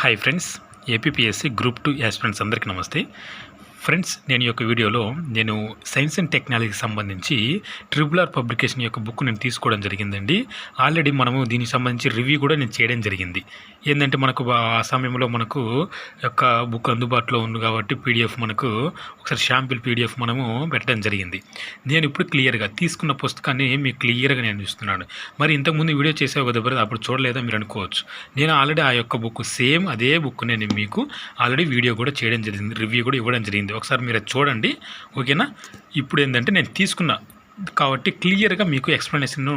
Hi friends APSC group two aspirants అందరికీ నమస్తే. Friends నేను ఈ యొక్క వీడియోలో నేను సైన్స్ అండ్ టెక్నాలజీకి సంబంధించి ట్రిబుల్ ఆర్ పబ్లికేషన్ యొక్క బుక్ నేను తీసుకోవడం జరిగిందండి. ఆల్రెడీ మనము దీనికి సంబంధించి రివ్యూ కూడా నేను చేయడం జరిగింది. ఏంటంటే మనకు ఆ సమయంలో మనకు యొక్క బుక్ అందుబాటులో ఉంది కాబట్టి పీడిఎఫ్ మనకు ఒకసారి షాంపిల్ పీడిఎఫ్ మనము పెట్టడం జరిగింది. నేను ఇప్పుడు క్లియర్గా తీసుకున్న పుస్తకాన్ని మీకు క్లియర్గా నేను ఇస్తున్నాను మరి ఇంతకుముందు వీడియో చేసావు కదా బ్రదర్ అప్పుడు చూడలేదా మీరు అనుకోవచ్చు. నేను ఆల్రెడీ ఆ యొక్క బుక్ సేమ్ అదే బుక్ నేను మీకు ఆల్రెడీ వీడియో కూడా చేయడం జరిగింది రివ్యూ కూడా ఇవ్వడం జరిగింది. ఒకసారి మీరు చూడండి ఓకేనా? ఇప్పుడు ఏంటంటే నేను తీసుకున్న కాబట్టి క్లియర్గా మీకు ఎక్స్ప్లెనేషన్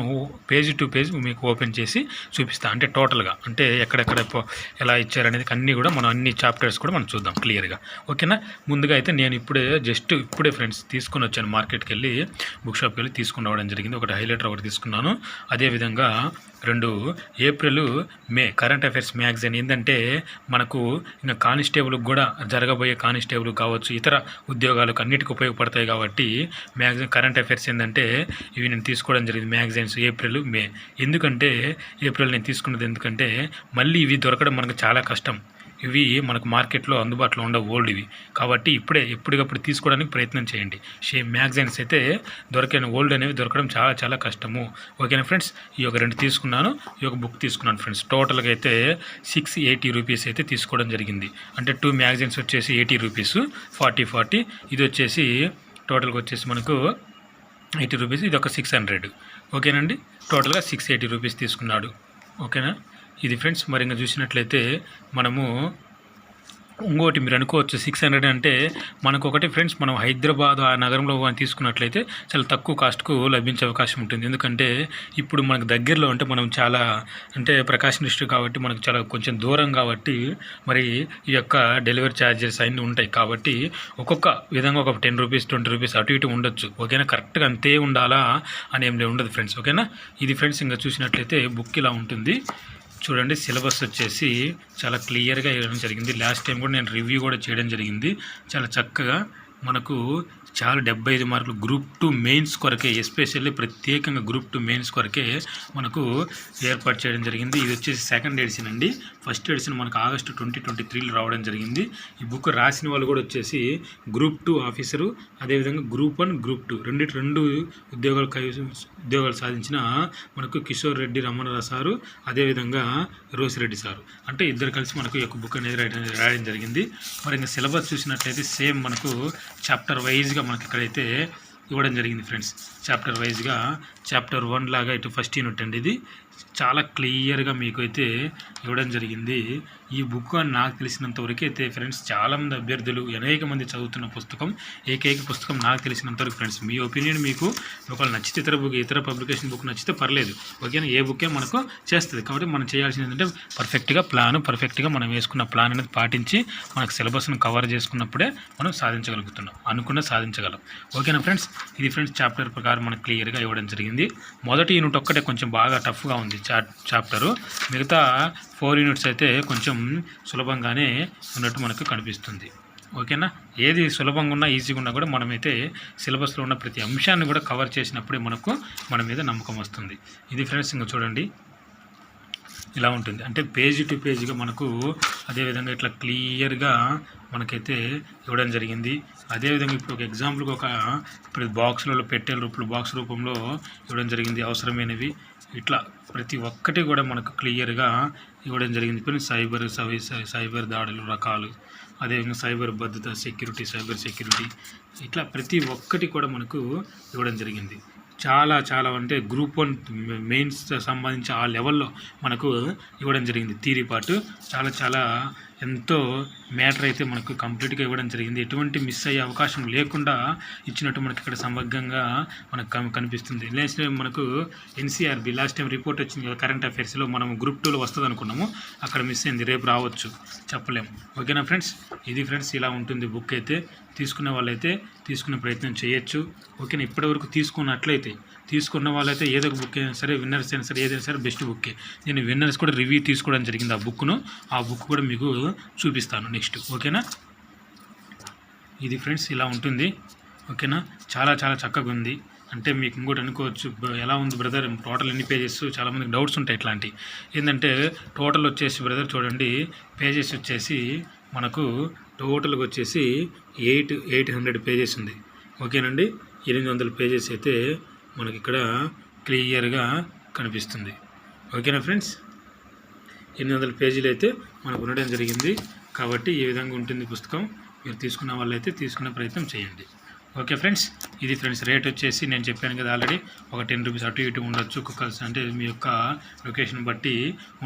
పేజ్ టు పేజ్ మీకు ఓపెన్ చేసి చూపిస్తా. అంటే టోటల్గా అంటే ఎక్కడెక్కడ ఎలా ఇచ్చారనేది అన్నీ కూడా మనం అన్ని చాప్టర్స్ కూడా మనం చూద్దాం క్లియర్గా. ఓకేనా? ముందుగా అయితే నేను ఇప్పుడే జస్ట్ ఇప్పుడే ఫ్రెండ్స్ తీసుకొని వచ్చాను మార్కెట్కి వెళ్ళి బుక్ షాప్కి వెళ్ళి తీసుకుని రావడం జరిగింది. ఒకటి హైలైటర్ ఒకటి తీసుకున్నాను. అదేవిధంగా రెండు April May current affairs magazine ఏంటంటే మనకు ఇంకా కానిస్టేబుల్కి కూడా జరగబోయే కానిస్టేబుల్ కావచ్చు ఇతర ఉద్యోగాలకు అన్నిటికీ ఉపయోగపడతాయి కాబట్టి మ్యాగజైన్ కరెంట్ అఫైర్స్ ఏంటంటే ఇవి నేను తీసుకోవడం జరిగింది మ్యాగజైన్స్ ఏప్రిల్ మే. ఎందుకంటే ఏప్రిల్ నేను తీసుకున్నది ఎందుకంటే మళ్ళీ ఇవి దొరకడం మనకు చాలా కష్టం. ఇవి మనకు మార్కెట్లో అందుబాటులో ఉండవు ఓల్డ్ ఇవి. కాబట్టి ఇప్పుడే ఎప్పటికప్పుడు తీసుకోవడానికి ప్రయత్నం చేయండి. షే మ్యాగజైన్స్ అయితే దొరికిన ఓల్డ్ అనేవి దొరకడం చాలా చాలా కష్టము. ఓకేనా ఫ్రెండ్స్? ఈ యొక్క రెండు తీసుకున్నాను ఈ యొక్క బుక్ తీసుకున్నాను ఫ్రెండ్స్. టోటల్గా అయితే సిక్స్ ఎయిటీ రూపీస్ అయితే తీసుకోవడం జరిగింది. అంటే టూ మ్యాగజైన్స్ వచ్చేసి ఎయిటీ రూపీస్ ఫార్టీ ఫార్టీ. ఇది వచ్చేసి టోటల్గా వచ్చేసి మనకు ఎయిటీ రూపీస్ ఇది ఒక సిక్స్ హండ్రెడ్ ఓకేనండి? టోటల్గా సిక్స్ ఎయిటీ రూపీస్ తీసుకున్నాడు. ఓకేనా? ఇది ఫ్రెండ్స్ మరి ఇంకా చూసినట్లయితే మనము ఇంకోటి మీరు అనుకోవచ్చు సిక్స్ హండ్రెడ్ అంటే మనకు ఒకటి ఫ్రెండ్స్ మనం హైదరాబాద్ ఆ నగరంలో తీసుకున్నట్లయితే చాలా తక్కువ కాస్ట్కు లభించే అవకాశం ఉంటుంది. ఎందుకంటే ఇప్పుడు మనకు దగ్గరలో అంటే మనం చాలా అంటే ప్రకాశం డిస్ట్రిక్ట్ కాబట్టి మనకు చాలా కొంచెం దూరం కాబట్టి మరి ఈ యొక్క డెలివరీ ఛార్జెస్ అన్నీ ఉంటాయి. కాబట్టి ఒక్కొక్క విధంగా ఒక టెన్ రూపీస్ ట్వంటీ రూపీస్ అటు ఇటు ఉండొచ్చు. ఓకేనా? కరెక్ట్గా అంతే ఉండాలా అని ఏం ఉండదు ఫ్రెండ్స్ ఓకేనా? ఇది ఫ్రెండ్స్ ఇంకా చూసినట్లయితే బుక్ ఇలా ఉంటుంది. చూడండి సిలబస్ వచ్చేసి చాలా క్లియర్గా వేయడం జరిగింది. లాస్ట్ టైం కూడా నేను రివ్యూ కూడా చేయడం జరిగింది. చాలా చక్కగా మనకు చాలా డెబ్బై ఐదు మార్కులు గ్రూప్ టూ మెయిన్స్ కొరకే ఎస్పెషల్లీ ప్రత్యేకంగా గ్రూప్ టూ మెయిన్స్ కొరకే మనకు ఏర్పాటు చేయడం జరిగింది. ఇది వచ్చేసి సెకండ్ ఎడిషన్ అండి. ఫస్ట్ ఎడిషన్ మనకు ఆగస్టు ట్వంటీ ట్వంటీ త్రీలో రావడం జరిగింది. ఈ బుక్ రాసిన వాళ్ళు కూడా వచ్చేసి గ్రూప్ టూ ఆఫీసరు అదేవిధంగా గ్రూప్ వన్ గ్రూప్ టూ రెండిటి రెండు ఉద్యోగాలు ఉద్యోగాలు సాధించిన మనకు కిషోర్ రెడ్డి రమణ సారు అదేవిధంగా రోసిరెడ్డి సారు. అంటే ఇద్దరు కలిసి మనకు ఈ యొక్క బుక్ అనేది రాయడం రాయడం జరిగింది. మరి ఇంకా సిలబస్ చూసినట్లయితే సేమ్ మనకు చాప్టర్ వైజ్గా మనకి ఇక్కడైతే ఇవ్వడం జరిగింది ఫ్రెండ్స్. చాప్టర్ వైజ్గా చాప్టర్ వన్ లాగా ఇటు ఫస్ట్ యూనిట్ అండి ఇది. చాలా క్లియర్గా మీకు అయితే ఇవ్వడం జరిగింది. ఈ బుక్ అని నాకు తెలిసినంతవరకు అయితే ఫ్రెండ్స్ చాలామంది అభ్యర్థులు అనేక మంది చదువుతున్న పుస్తకం ఏకైక పుస్తకం నాకు తెలిసినంత వరకు ఫ్రెండ్స్. మీ ఒపీనియన్ మీకు ఒకవేళ నచ్చితే ఇతర బుక్ ఇతర పబ్లికేషన్ బుక్ నచ్చితే పర్లేదు. ఓకేనా ఏ బుక్కే మనకు చేస్తుంది. కాబట్టి మనం చేయాల్సింది ఏంటంటే పర్ఫెక్ట్గా ప్లాన్ పర్ఫెక్ట్గా మనం వేసుకున్న ప్లాన్ అనేది పాటించి మనకు సిలబస్ను కవర్ చేసుకున్నప్పుడే మనం సాధించగలుగుతున్నాం. అనుకున్న సాధించగలం. ఓకేనా ఫ్రెండ్స్? ఇది ఫ్రెండ్స్ చాప్టర్ ప్రకారం మనకు క్లియర్గా ఇవ్వడం జరిగింది. మొదటి యూనిట్ ఒక్కటే కొంచెం బాగా టఫ్గా ఉంది చాప్టరు మిగతా ఫోర్ యూనిట్స్ అయితే కొంచెం సులభంగానే ఉన్నట్టు మనకు కనిపిస్తుంది. ఓకేనా ఏది సులభంగా ఉన్నా ఈజీగా ఉన్నా కూడా మనమైతే సిలబస్లో ఉన్న ప్రతి అంశాన్ని కూడా కవర్ చేసినప్పుడే మనకు మన మీద నమ్మకం వస్తుంది. ఇది ఫ్రెండ్స్ ఇంకా చూడండి. ఇలా ఉంటుంది. అంటే పేజీ టు పేజీగా మనకు అదేవిధంగా ఇట్లా క్లియర్గా మనకైతే ఇవ్వడం జరిగింది. అదేవిధంగా ఇప్పుడు ఒక ఎగ్జాంపుల్కి ఒక ఇప్పుడు బాక్స్లలో పెట్టే రూపంలో బాక్స్ రూపంలో ఇవ్వడం జరిగింది అవసరమైనవి. ఇట్లా ప్రతి ఒక్కటి కూడా మనకు క్లియర్గా ఇవ్వడం జరిగింది. ఇప్పుడు సైబర్ సవి సైబర్ దాడులు రకాలు అదేవిధంగా సైబర్ భద్రత సెక్యూరిటీ సైబర్ సెక్యూరిటీ ఇట్లా ప్రతి ఒక్కటి కూడా మనకు ఇవ్వడం జరిగింది. చాలా చాలా అంటే గ్రూప్ వన్ మెయిన్స్ సంబంధించి ఆ లెవెల్లో మనకు ఇవ్వడం జరిగింది. థీరీ పార్ట్ చాలా చాలా ఎంతో మ్యాటర్ అయితే మనకు కంప్లీట్గా ఇవ్వడం జరిగింది. ఎటువంటి మిస్ అయ్యే అవకాశం లేకుండా ఇచ్చినట్టు మనకి ఇక్కడ సమగ్రంగా మనకు కనిపిస్తుంది. నెక్స్ట్ మనకు ఎన్సీఆర్బి లాస్ట్ టైం రిపోర్ట్ వచ్చింది కదా కరెంట్ అఫైర్స్లో మనం గ్రూప్ టూలో వస్తుంది అనుకున్నాము అక్కడ మిస్ అయింది రేపు రావచ్చు. చెప్పలేము. ఓకేనా ఫ్రెండ్స్? ఇది ఫ్రెండ్స్ ఇలా ఉంటుంది బుక్ అయితే. తీసుకునే వాళ్ళైతే తీసుకునే ప్రయత్నం చేయొచ్చు. ఓకేనా ఇప్పటివరకు తీసుకున్నట్లయితే తీసుకున్న వాళ్ళైతే ఏదో ఒక బుక్ అయినా సరే విన్నర్స్ అయినా సరే ఏదైనా సరే బెస్ట్ బుక్కే. నేను విన్నర్స్ కూడా రివ్యూ తీసుకోవడం జరిగింది ఆ బుక్ను. ఆ బుక్ కూడా మీకు చూపిస్తాను నెక్స్ట్. ఓకేనా? ఇది ఫ్రెండ్స్ ఇలా ఉంటుంది. ఓకేనా? చాలా చాలా చక్కగా ఉంది. అంటే మీకు ఇంకోటి అనుకోవచ్చు ఎలా ఉంది బ్రదర్? టోటల్ ఎన్ని పేజెస్? చాలామందికి డౌట్స్ ఉంటాయి ఇట్లాంటి. ఏంటంటే టోటల్ వచ్చేసి బ్రదర్ చూడండి పేజెస్ వచ్చేసి మనకు టోటల్గా వచ్చేసి ఎయిట్ ఎయిట్ హండ్రెడ్ పేజెస్ ఉంది. ఓకేనండి? ఎనిమిది వందల పేజెస్ అయితే మనకి ఇక్కడ క్లియర్గా కనిపిస్తుంది. ఓకేనా ఫ్రెండ్స్? ఎనిమిది వందల పేజీలు అయితే మనకు ఉండడం జరిగింది. కాబట్టి ఈ విధంగా ఉంటుంది పుస్తకం మీరు తీసుకున్న వాళ్ళైతే తీసుకునే ప్రయత్నం చేయండి. Okay friends? ఇది ఫ్రెండ్స్ రేట్ వచ్చేసి నేను చెప్పాను కదా ఆల్రెడీ ఒక టెన్ రూపీస్ అటు ఇటు ఉండొచ్చు ఒక్కొక్క అంటే మీ యొక్క లొకేషన్ బట్టి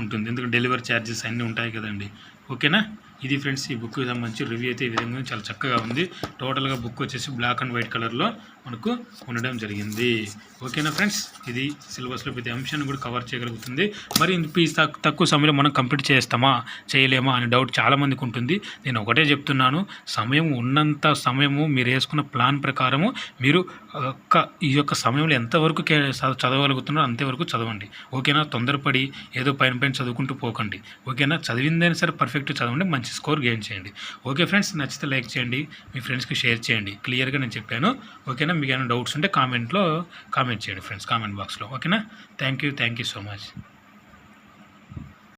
ఉంటుంది. ఎందుకంటే డెలివరీ ఛార్జెస్ అన్నీ ఉంటాయి కదండి. ఓకేనా? ఇది ఫ్రెండ్స్ ఈ బుక్ సంబంధించి రివ్యూ అయితే ఈ విధంగా చాలా చక్కగా ఉంది. టోటల్గా బుక్ వచ్చేసి బ్లాక్ అండ్ వైట్ కలర్లో మనకు ఉండడం జరిగింది. ఓకేనా ఫ్రెండ్స్? ఇది సిలబస్లో ప్రతి అంశాన్ని కూడా కవర్ చేయగలుగుతుంది. మరి ఈ తక్కువ సమయంలో మనం కంప్లీట్ చేస్తామా? చేయలేమా? అనే డౌట్ చాలామందికి ఉంటుంది. నేను ఒకటే చెప్తున్నాను. సమయం ఉన్నంత సమయము మీరు వేసుకున్న ప్లాన్ ప్రకారము మీరు ఒక్క ఈ యొక్క సమయంలో ఎంతవరకు కే- చదవగలుగుతున్నారో అంతవరకు చదవండి. ఓకేనా? తొందరపడి ఏదో పైన పైన చదువుకుంటూ పోకండి. ఓకేనా? చదివిందైనా సరే పర్ఫెక్ట్ చదవండి మంచి స్కోర్ గెయిన్ చేయండి. Okay friends? నచ్చితే లైక్ చేయండి మీ ఫ్రెండ్స్కి షేర్ చేయండి. క్లియర్గా నేను చెప్పాను. ఓకేనా? మీకు ఏమైనా డౌట్స్ ఉంటే కామెంట్లో కామెంట్ చేయండి ఫ్రెండ్స్ కామెంట్ బాక్స్లో ఓకేనా thank you thank you so much